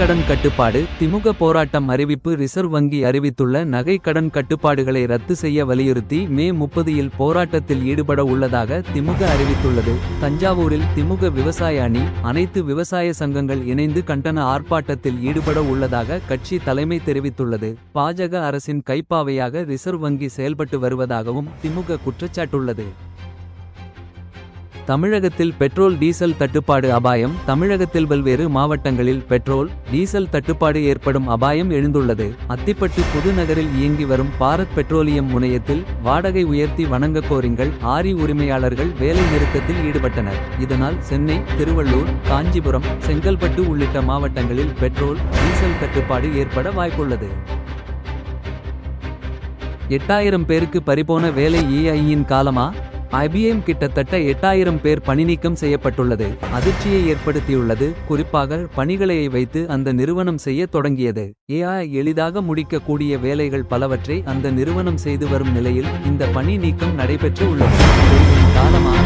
கடன் கட்டுப்பாடு திமுக போராட்டம் அறிவிப்பு ரிசர்வ் வங்கி அறிவித்துள்ள நகை கடன் கட்டுப்பாடுகளை ரத்து செய்ய வலியுறுத்தி மே முப்பதில் போராட்டத்தில் ஈடுபட உள்ளதாக திமுக அறிவித்துள்ளது. தஞ்சாவூரில் திமுக விவசாய அணி அனைத்து விவசாய சங்கங்கள் இணைந்து கண்டன ஆர்ப்பாட்டத்தில் ஈடுபட உள்ளதாக கட்சி தலைமை தெரிவித்துள்ளது. பாஜக அரசின் கைப்பாவையாக ரிசர்வ் வங்கி செயல்பட்டு வருவதாகவும் திமுக குற்றச்சாட்டுள்ளது. தமிழகத்தில் பெட்ரோல் டீசல் தட்டுப்பாடு அபாயம். தமிழகத்தில் பல்வேறு மாவட்டங்களில் பெட்ரோல் டீசல் தட்டுப்பாடு ஏற்படும் அபாயம் எழுந்துள்ளது. அத்திப்பட்டு புதுநகரில் இயங்கி வரும் பாரத் பெட்ரோலியம் முனையத்தில் வாடகை உயர்த்தி வணங்க கோரிங்கள் ஆரி உரிமையாளர்கள் வேலை நிறுத்தத்தில் ஈடுபட்டனர். இதனால் சென்னை திருவள்ளூர் காஞ்சிபுரம் செங்கல்பட்டு உள்ளிட்ட மாவட்டங்களில் பெட்ரோல் டீசல் தட்டுப்பாடு ஏற்பட வாய்ப்புள்ளது. எட்டாயிரம் பேருக்கு பறிபோன வேலை ஏஐயின் காலமா? ஐபிஎம் கிட்டத்தட்ட எட்டாயிரம் பேர் பணிநீக்கம் செய்யப்பட்டுள்ளது. அதிர்ச்சியை ஏற்படுத்தியுள்ளது. குறிப்பாக பணிகளை வைத்து அந்த நிறுவனம் செய்ய தொடங்கியது. ஏஐ எளிதாக முடிக்கக்கூடிய வேலைகள் பலவற்றை அந்த நிறுவனம் செய்து வரும் நிலையில் இந்த பணி நீக்கம் நடைபெற்று உள்ளது. காலமாக